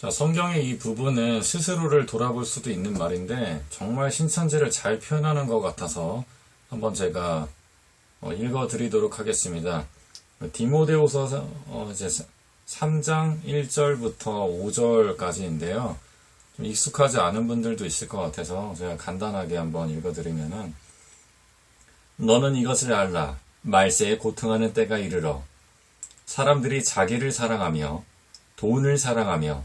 자, 성경의 이 부분은 스스로를 돌아볼 수도 있는 말인데 정말 신천지를 잘 표현하는 것 같아서 한번 제가 어, 읽어드리도록 하겠습니다. 디모데후서 어, 이제 3장 1절부터 5절까지인데요. 좀 익숙하지 않은 분들도 있을 것 같아서 제가 간단하게 한번 읽어드리면은 너는 이것을 알라 말세에 고통하는 때가 이르러 사람들이 자기를 사랑하며 돈을 사랑하며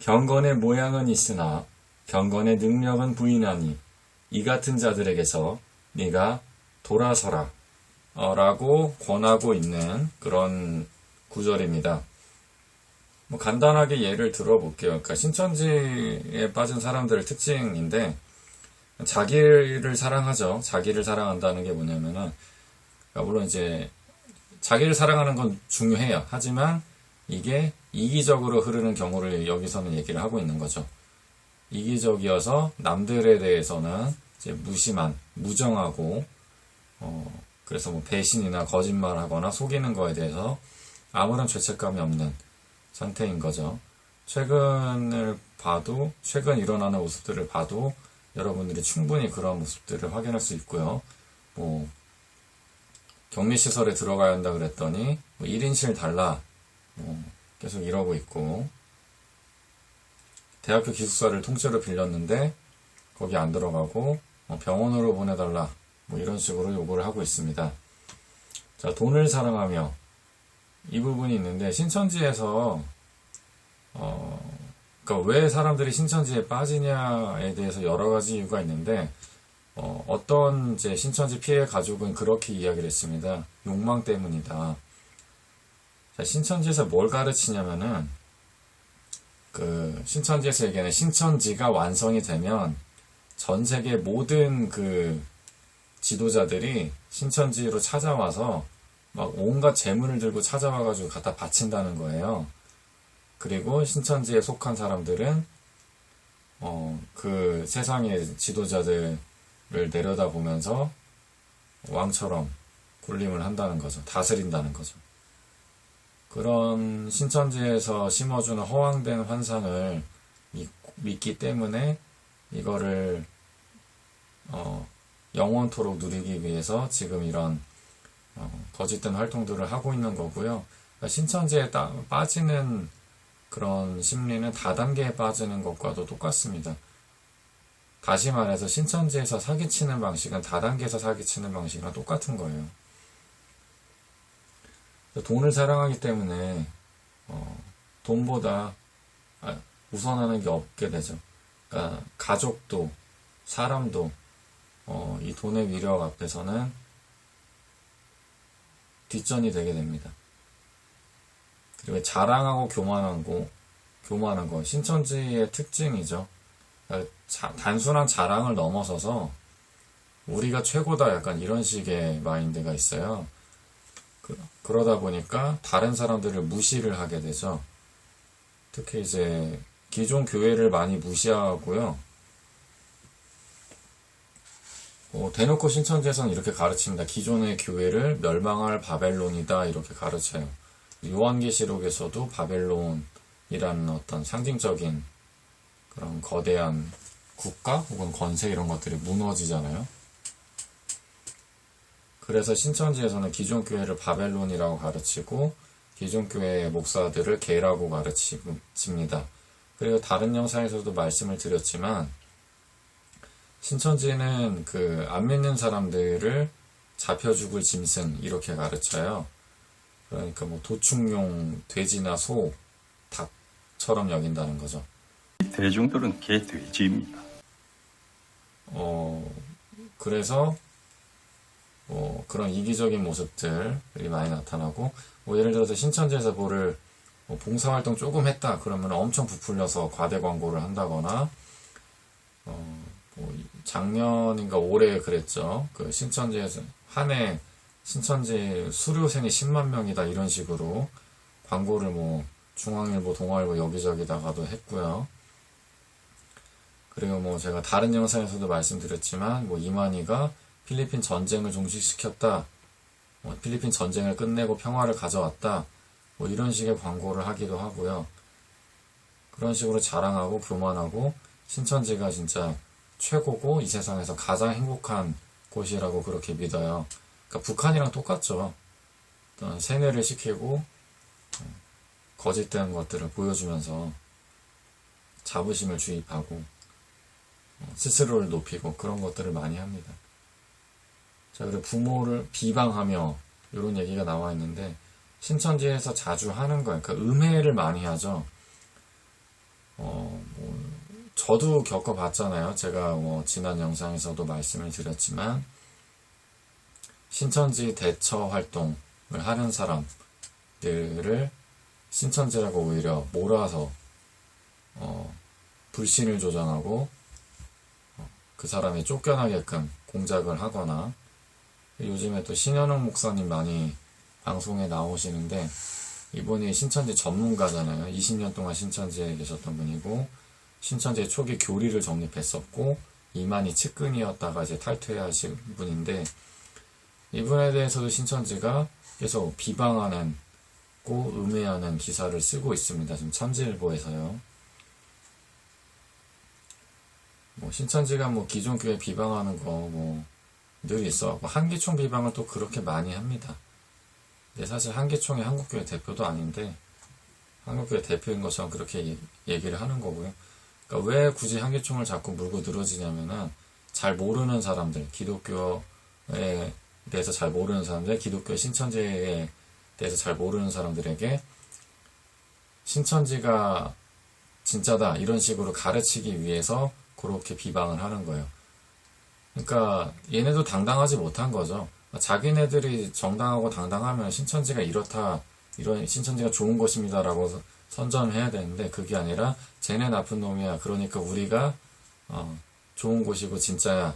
경건의 모양은 있으나 경건의 능력은 부인하니 이 같은 자들에게서 네가 돌아서라 어, 라고 권하고 있는 그런 구절입니다. 뭐 간단하게 예를 들어볼게요. 그러니까 신천지에 빠진 사람들의 특징인데 자기를 사랑하죠. 자기를 사랑한다는 게 뭐냐면은 그러니까 물론 이제 자기를 사랑하는 건 중요해요. 하지만 이게 이기적으로 흐르는 경우를 여기서는 얘기를 하고 있는 거죠. 이기적이어서 남들에 대해서는 무심한, 무정하고, 어, 그래서 뭐 배신이나 거짓말하거나 속이는 거에 대해서 아무런 죄책감이 없는 상태인 거죠. 최근을 봐도, 최근 일어나는 모습들을 봐도 여러분들이 충분히 그런 모습들을 확인할 수 있고요. 뭐, 격리시설에 들어가야 한다 그랬더니, 뭐 1인실 달라, 뭐 계속 이러고 있고, 대학교 기숙사를 통째로 빌렸는데, 거기 안 들어가고, 어, 병원으로 보내달라, 뭐 이런 식으로 요구를 하고 있습니다. 자, 돈을 사랑하며, 이 부분이 있는데, 신천지에서, 어, 그러니까 왜 사람들이 신천지에 빠지냐에 대해서 여러 가지 이유가 있는데, 어, 어떤 이제 신천지 피해 가족은 그렇게 이야기를 했습니다. 욕망 때문이다. 자, 신천지에서 뭘 가르치냐면은, 그, 신천지에서 얘기하는 신천지가 완성이 되면 전 세계 모든 그 지도자들이 신천지로 찾아와서 막 온갖 재물을 들고 찾아와가지고 갖다 바친다는 거예요. 그리고 신천지에 속한 사람들은 어, 그 세상의 지도자들을 내려다보면서 왕처럼 군림을 한다는 거죠. 다스린다는 거죠. 그런 신천지에서 심어주는 허황된 환상을 믿, 믿기 때문에 이거를 어, 영원토록 누리기 위해서 지금 이런 어, 거짓된 활동들을 하고 있는 거고요. 그러니까 신천지에 따- 빠지는 그런 심리는 다단계에 빠지는 것과도 똑같습니다. 다시 말해서 신천지에서 사기치는 방식은 다단계에서 사기치는 방식이랑 똑같은 거예요. 돈을 사랑하기 때문에 어, 돈보다 아, 우선하는 게 없게 되죠. 그러니까 가족도 사람도 어, 이 돈의 위력 앞에서는 뒷전이 되게 됩니다. 그리고 자랑하고 교만하고 교만한 건 신천지의 특징이죠. 그러니까 자- 단순한 자랑을 넘어서서 우리가 최고다 약간 이런 식의 마인드가 있어요. 그, 그러다 보니까 다른 사람들을 무시를 하게 되죠. 특히 이제 기존 교회를 많이 무시하고요. 어, 대놓고 신천지에서는 이렇게 가르칩니다. 기존의 교회를 멸망할 바벨론이다 이렇게 가르쳐요. 요한계시록에서도 바벨론이라는 어떤 상징적인 그런 거대한 국가 혹은 권세 이런 것들이 무너지잖아요. 그래서 신천지에서는 기존 교회를 바벨론이라고 가르치고 기존 교회의 목사들을 개라고 가르칩니다. 그리고 다른 영상에서도 말씀을 드렸지만 신천지는 그 안 믿는 사람들을 잡혀 죽을 짐승 이렇게 가르쳐요. 그러니까 뭐 도축용 돼지나 소, 닭처럼 여긴다는 거죠. 대중들은 개 돼지입니다. 어, 그래서, 뭐, 그런 이기적인 모습들이 많이 나타나고, 뭐, 예를 들어서 신천지에서 뭐를 뭐 봉사활동 조금 했다 그러면 엄청 부풀려서 과대 광고를 한다거나 어, 뭐 작년인가 올해 그랬죠. 그 신천지에서 한 해 신천지 수료생이 10만 명이다 이런 식으로 광고를 뭐 중앙일보, 동아일보 여기저기다가도 했고요. 그리고 뭐 제가 다른 영상에서도 말씀드렸지만 뭐 이만희가 필리핀 전쟁을 종식시켰다. 뭐 필리핀 전쟁을 끝내고 평화를 가져왔다. 뭐 이런 식의 광고를 하기도 하고요. 그런 식으로 자랑하고 교만하고 신천지가 진짜 최고고 이 세상에서 가장 행복한 곳이라고 그렇게 믿어요. 그러니까 북한이랑 똑같죠. 세뇌를 시키고 어, 거짓된 것들을 보여주면서 자부심을 주입하고 어, 스스로를 높이고 그런 것들을 많이 합니다. 자, 그리고 부모를 비방하며 이런 얘기가 나와 있는데 신천지에서 자주 하는 거예요. 그러니까 음해를 많이 하죠. 어, 뭐, 저도 겪어봤잖아요. 제가 뭐 지난 영상에서도 말씀을 드렸지만 신천지 대처 활동을 하는 사람들을 신천지라고 오히려 몰아서 어, 불신을 조장하고 어, 그 사람이 쫓겨나게끔 공작을 하거나 요즘에 또 신현웅 목사님 많이 방송에 나오시는데 이분이 신천지 전문가잖아요. 20년 동안 신천지에 계셨던 분이고 신천지 초기 교리를 정립했었고 이만희 측근이었다가 이제 탈퇴하신 분인데 이분에 대해서도 신천지가 계속 비방하는 고 음해하는 기사를 쓰고 있습니다. 지금 천지일보에서요. 뭐 신천지가 뭐 기존 교회 비방하는 거뭐 늘 있어갖고 한기총 비방을 또 그렇게 많이 합니다. 근데 사실 한기총이 한국교회 대표도 아닌데 한국교회 대표인 것처럼 그렇게 얘- 얘기를 하는 거고요. 그러니까 왜 굳이 한기총을 자꾸 물고 늘어지냐면은 잘 모르는 사람들, 기독교에 대해서 잘 모르는 사람들, 기독교 신천지에 대해서 잘 모르는 사람들에게 신천지가 진짜다 이런 식으로 가르치기 위해서 그렇게 비방을 하는 거예요. 그러니까 얘네도 당당하지 못한 거죠. 자기네들이 정당하고 당당하면 신천지가 이렇다, 이런 신천지가 좋은 것입니다라고 선전을 해야 되는데 그게 아니라 쟤네 나쁜 놈이야. 그러니까 우리가 어, 좋은 곳이고 진짜야.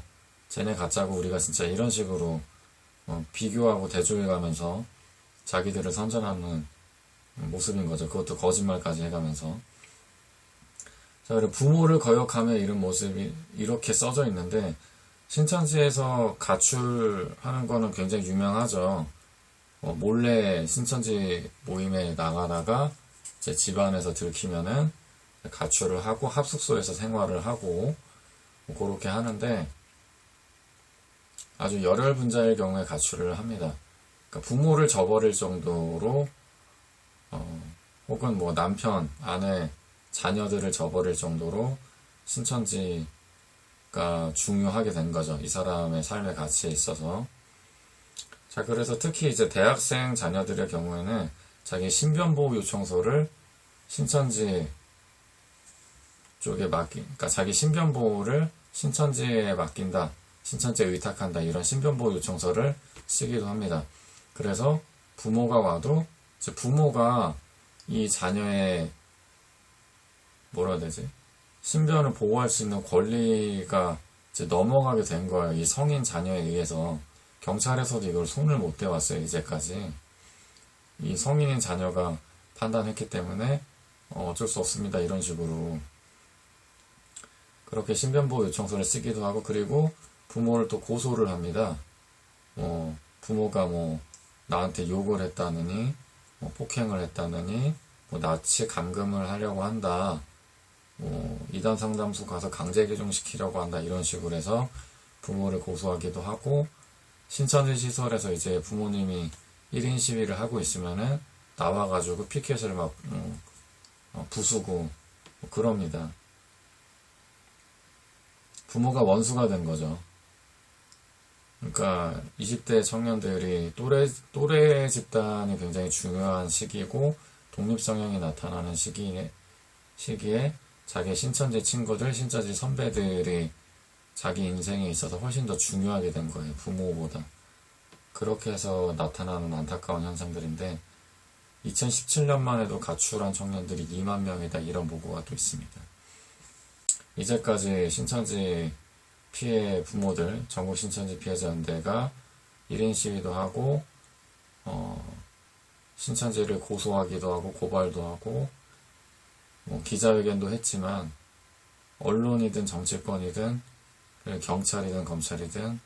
쟤네 가짜고 우리가 진짜 이런 식으로 어, 비교하고 대조해가면서 자기들을 선전하는 모습인 거죠. 그것도 거짓말까지 해가면서. 자, 그리고 부모를 거역하며 이런 모습이 이렇게 써져 있는데, 신천지에서 가출하는 거는 굉장히 유명하죠. 어, 몰래 신천지 모임에 나가다가 이제 집안에서 들키면은 가출을 하고 합숙소에서 생활을 하고 뭐 그렇게 하는데 아주 열혈 분자일 경우에 가출을 합니다. 그러니까 부모를 저버릴 정도로 어, 혹은 뭐 남편, 아내, 자녀들을 저버릴 정도로 신천지 가 중요하게 된 거죠. 이 사람의 삶의 가치에 있어서. 자, 그래서 특히 이제 대학생 자녀들의 경우에는 자기 신변보호 요청서를 신천지 쪽에 맡긴, 그러니까 자기 신변보호를 신천지에 맡긴다, 신천지에 의탁한다, 이런 신변보호 요청서를 쓰기도 합니다. 그래서 부모가 와도 부모가 이 자녀의 뭐라 해야 되지? 신변을 보호할 수 있는 권리가 이제 넘어가게 된 거예요. 이 성인 자녀에 의해서 경찰에서도 이걸 손을 못 대왔어요. 이제까지 이 성인인 자녀가 판단했기 때문에 어, 어쩔 수 없습니다. 이런 식으로 그렇게 신변보호 요청서를 쓰기도 하고 그리고 부모를 또 고소를 합니다. 뭐 부모가 뭐 나한테 욕을 했다느니 뭐 폭행을 했다느니 뭐 나치 감금을 하려고 한다. 뭐 이단 상담소 가서 강제 개종시키려고 한다 이런 식으로 해서 부모를 고소하기도 하고 신천지 시설에서 이제 부모님이 1인 시위를 하고 있으면은 나와가지고 피켓을 막 음, 어, 부수고 뭐 그럽니다. 부모가 원수가 된 거죠. 그러니까 20대 청년들이 또래 또래 집단이 굉장히 중요한 시기고 독립 성향이 나타나는 시기에 시기에 자기 신천지 친구들, 신천지 선배들이 자기 인생에 있어서 훨씬 더 중요하게 된 거예요. 부모보다. 그렇게 해서 나타나는 안타까운 현상들인데 2017년만 해도 가출한 청년들이 2만 명이다 이런 보고가 또 있습니다. 이제까지 신천지 피해 부모들, 전국 신천지 피해자 연대가 1인 시위도 하고, 어, 신천지를 고소하기도 하고, 고발도 하고, 뭐 기자회견도 했지만, 언론이든 정치권이든, 경찰이든 검찰이든,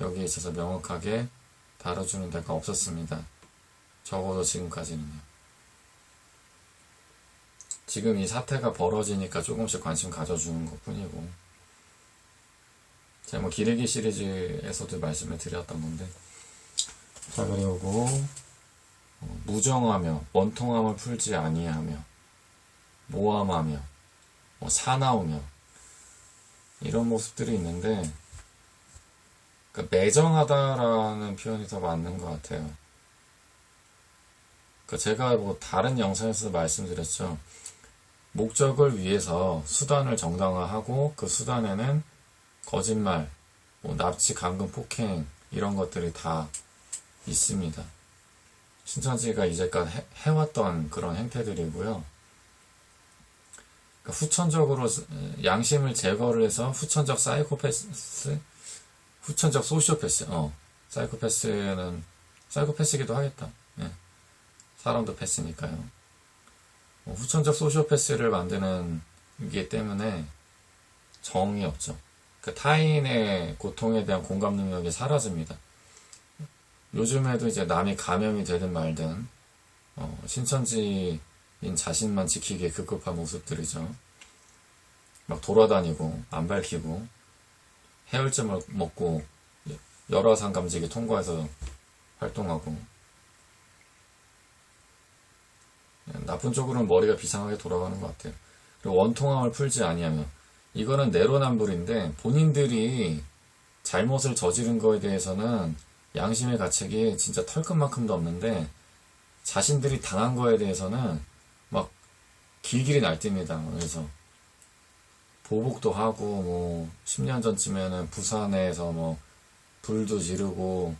여기에 있어서 명확하게 다뤄주는 데가 없었습니다. 적어도 지금까지는요. 지금 이 사태가 벌어지니까 조금씩 관심 가져주는 것 뿐이고, 제가 뭐 기레기 시리즈에서도 말씀을 드렸던 건데, 자, 그리고, 어, 무정하며, 원통함을 풀지 아니하며, 모함하며, 뭐 사나우며, 이런 모습들이 있는데, 그 매정하다라는 표현이 더 맞는 것 같아요. 그 제가 뭐 다른 영상에서 말씀드렸죠. 목적을 위해서 수단을 정당화하고 그 수단에는 거짓말, 뭐 납치, 감금, 폭행 이런 것들이 다 있습니다. 신천지가 이제까지 해, 해왔던 그런 행태들이고요. 그러니까 후천적으로 양심을 제거를 해서 후천적 사이코패스, 후천적 소시오패스, 어, 사이코패스는 사이코패스기도 하겠다. 예. 사람도 패스니까요. 뭐 후천적 소시오패스를 만드는 게 때문에 정이 없죠. 그 타인의 고통에 대한 공감 능력이 사라집니다. 요즘에도 이제 남이 감염이 되든 말든 어, 신천지인 자신만 지키기에 급급한 모습들이죠. 막 돌아다니고 안 밝히고 해열제 먹고 열화상 감지기 통과해서 활동하고 나쁜 쪽으로는 머리가 비상하게 돌아가는 것 같아요. 그리고 원통함을 풀지 아니하며 이거는 내로남불인데 본인들이 잘못을 저지른 거에 대해서는 양심의 가책이 진짜 털끝만큼도 없는데 자신들이 당한 거에 대해서는 막 길길이 날뜁니다. 그래서 보복도 하고 뭐 10년 전쯤에는 부산에서 뭐 불도 지르고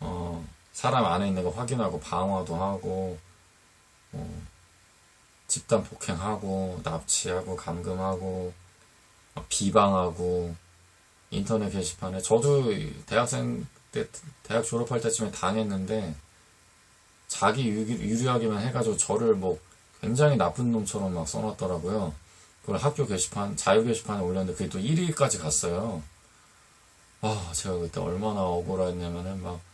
어 사람 안에 있는 거 확인하고 방화도 하고 뭐 집단 폭행하고 납치하고 감금하고 막 비방하고 인터넷 게시판에 저도 대학생 때 대학 졸업할 때쯤에 당했는데 자기 유리, 유리하기만 해가지고 저를 뭐 굉장히 나쁜 놈처럼 막 써놨더라고요. 그걸 학교 게시판 자유 게시판에 올렸는데 그게 또 1위까지 갔어요. 아 제가 그때 얼마나 억울했냐면은 막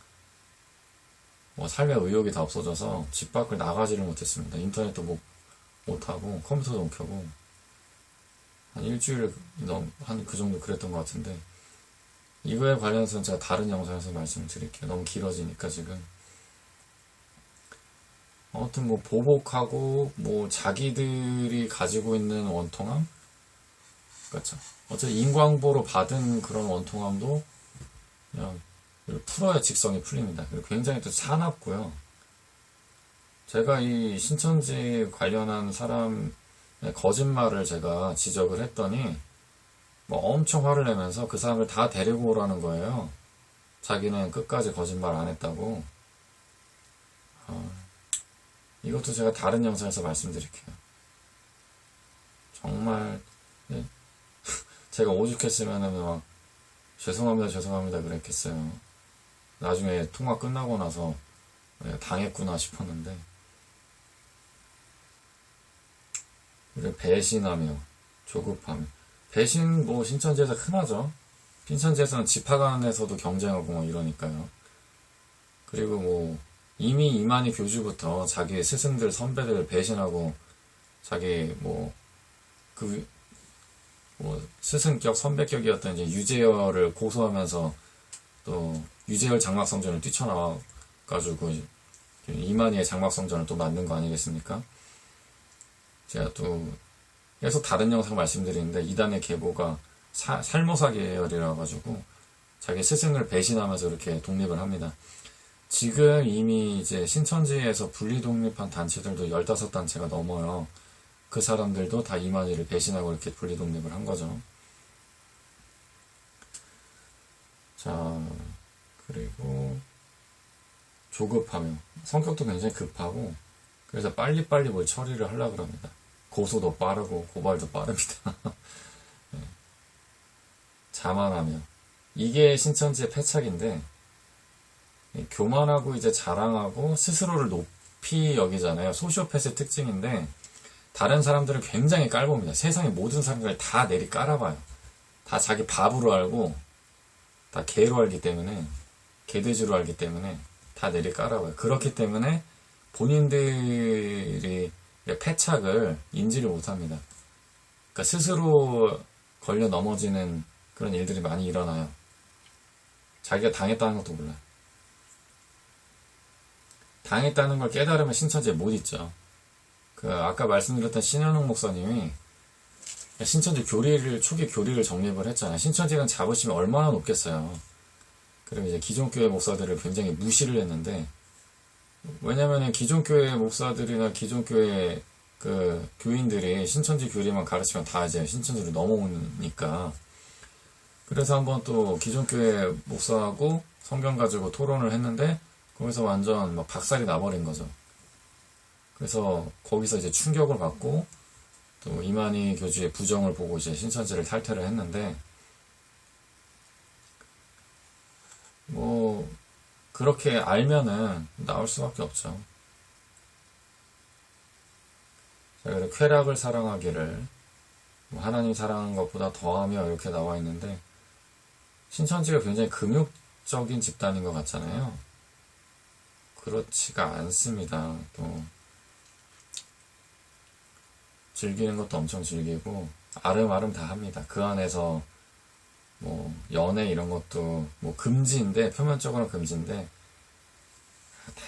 뭐 삶의 의욕이 다 없어져서 집 밖을 나가지를 못했습니다. 인터넷도 못, 못하고 컴퓨터도 못 켜고 한 일주일 한 그 정도 그랬던 것 같은데 이거에 관련해서는 제가 다른 영상에서 말씀을 드릴게요. 너무 길어지니까 지금 아무튼 뭐 보복하고 뭐 자기들이 가지고 있는 원통함 그렇죠. 어차피 인광보로 받은 그런 원통함도 그냥 풀어야 직성이 풀립니다. 그리고 굉장히 또 사납고요. 제가 이 신천지 관련한 사람의 거짓말을 제가 지적을 했더니 뭐 엄청 화를 내면서 그 사람을 다 데리고 오라는 거예요. 자기는 끝까지 거짓말 안 했다고. 어, 이것도 제가 다른 영상에서 말씀드릴게요. 정말 네. 제가 오죽했으면은 막 죄송합니다 죄송합니다 그랬겠어요. 나중에 통화 끝나고 나서 내가 당했구나 싶었는데 그리고 배신하며 조급하며 배신 뭐 신천지에서 흔하죠. 신천지에서는 집화관에서도 경쟁하고 뭐 이러니까요. 그리고 뭐 이미 이만희 교주부터 자기 스승들 선배들 배신하고 자기 뭐그 뭐 스승격 선배격이었던 이제 유재열을 고소하면서 또 유재열 장막성전을 뛰쳐나와 가지고 이만희의 장막성전을 또 만든 거 아니겠습니까? 제가 또 계속 다른 영상 말씀드리는데 이단의 계보가 사, 살모사 계열이라 가지고 자기 스승을 배신하면서 이렇게 독립을 합니다. 지금 이미 이제 신천지에서 분리 독립한 단체들도 15단체가 넘어요. 그 사람들도 다 이만희를 배신하고 이렇게 분리 독립을 한 거죠. 자, 그리고 조급하며 성격도 굉장히 급하고 그래서 빨리빨리 뭘 처리를 하려고 합니다. 고소도 빠르고 고발도 빠릅니다. 네. 자만하며 이게 신천지의 패착인데 이 교만하고 이제 자랑하고 스스로를 높이 여기잖아요. 소시오패스의 특징인데 다른 사람들은 굉장히 깔봅니다. 세상의 모든 사람들을 다 내리 깔아봐요. 다 자기 밥으로 알고 다 개로 알기 때문에 개돼지로 알기 때문에 다 내리 깔아봐요. 그렇기 때문에 본인들이 패착을 인지를 못합니다. 그러니까 스스로 걸려 넘어지는 그런 일들이 많이 일어나요. 자기가 당했다는 것도 몰라요. 당했다는 걸 깨달으면 신천지에 못 있죠. 그 아까 말씀드렸던 신현웅 목사님이 신천지 교리를 초기 교리를 정립을 했잖아요. 신천지는 자부심이 얼마나 높겠어요. 그리고 이제 기존 교회 목사들을 굉장히 무시를 했는데 왜냐면은 기존 교회 목사들이나 기존 교회 그 교인들이 신천지 교리만 가르치면 다 이제 신천지로 넘어오니까 그래서 한번 또 기존 교회 목사하고 성경 가지고 토론을 했는데 거기서 완전 막 박살이 나버린 거죠. 그래서 거기서 이제 충격을 받고 또 이만희 교주의 부정을 보고 이제 신천지를 탈퇴를 했는데 뭐 그렇게 알면은 나올 수밖에 없죠. 자, 그래 쾌락을 사랑하기를 뭐 하나님 사랑하는 것보다 더하며 이렇게 나와 있는데 신천지가 굉장히 금욕적인 집단인 것 같잖아요. 그렇지가 않습니다. 또 즐기는 것도 엄청 즐기고 아름아름 다 합니다. 그 안에서 뭐 연애 이런 것도 뭐 금지인데 표면적으로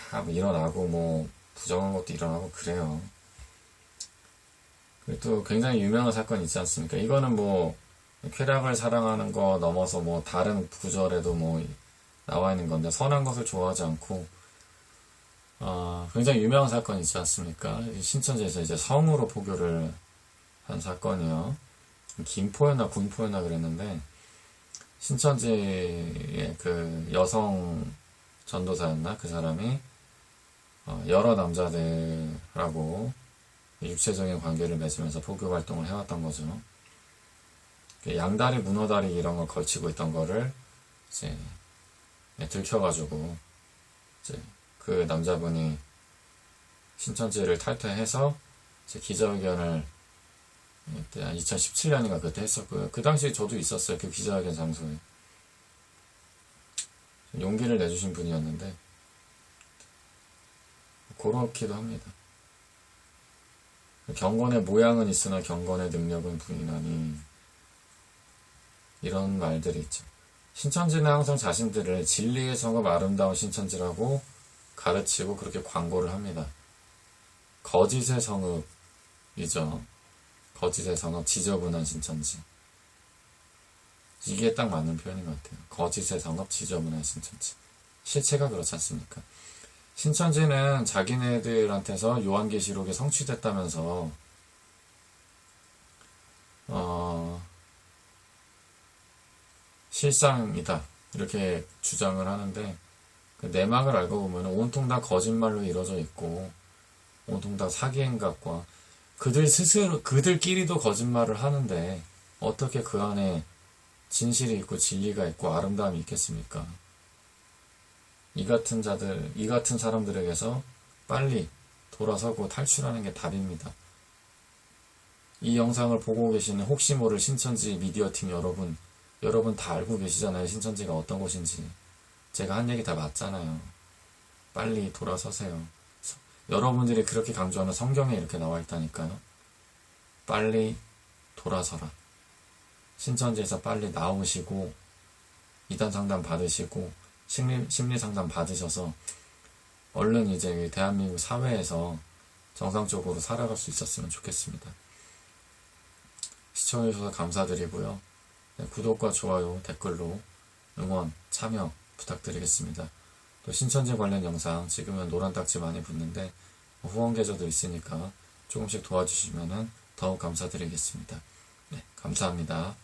다뭐 일어나고 뭐 부정한 것도 일어나고 그래요. 그리고 또 굉장히 유명한 사건이 있지 않습니까? 이거는 뭐 쾌락을 사랑하는 거 넘어서 뭐 다른 구절에도 뭐 나와 있는 건데 선한 것을 좋아하지 않고 아, 굉장히 유명한 사건이 있지 않습니까? 이 신천지에서 이제 성으로 포교를 한 사건이요. 김포였나 군포였나 그랬는데 신천지의 그 여성 전도사였나 그 사람이 어, 여러 남자들하고 육체적인 관계를 맺으면서 포교 활동을 해왔던 거죠. 그 양다리, 문어다리 이런 걸 걸치고 있던 거를 이제 네, 들켜가지고 이제 그 남자분이 신천지를 탈퇴해서 기자회견을 그때 한 2017년인가 그때 했었고요. 그 당시에 저도 있었어요. 그 기자회견 장소에. 용기를 내주신 분이었는데 그렇기도 합니다. 경건의 모양은 있으나 경건의 능력은 부인하니 이런 말들이 있죠. 신천지는 항상 자신들을 진리의 성읍 아름다운 신천지라고 가르치고 그렇게 광고를 합니다. 거짓의 성읍이죠. 거짓의 성읍, 지저분한 신천지. 이게 딱 맞는 표현인 것 같아요. 거짓의 성읍, 지저분한 신천지. 실체가 그렇지 않습니까? 신천지는 자기네들한테서 요한계시록에 성취됐다면서 어, 실상이다 이렇게 주장을 하는데 그 내막을 알고 보면 온통 다 거짓말로 이루어져 있고 온통 다 사기 행각과 그들 스스로 그들끼리도 거짓말을 하는데 어떻게 그 안에 진실이 있고 진리가 있고 아름다움이 있겠습니까? 이 같은 자들, 이 같은 사람들에게서 빨리 돌아서고 탈출하는 게 답입니다. 이 영상을 보고 계시는 혹시 모를 신천지 미디어 팀 여러분, 여러분 다 알고 계시잖아요. 신천지가 어떤 곳인지. 제가 한 얘기 다 맞잖아요. 빨리 돌아서세요. 서- 여러분들이 그렇게 강조하는 성경에 이렇게 나와 있다니까요. 빨리 돌아서라. 신천지에서 빨리 나오시고, 이단 상담 받으시고, 심리, 심리 상담 받으셔서, 얼른 이제 이 대한민국 사회에서 정상적으로 살아갈 수 있었으면 좋겠습니다. 시청해주셔서 감사드리고요. 네, 구독과 좋아요, 댓글로 응원, 참여 부탁드리겠습니다. 또 신천지 관련 영상 지금은 노란 딱지 많이 붙는데 후원 계좌도 있으니까 조금씩 도와주시면 더욱 감사드리겠습니다. 네, 감사합니다.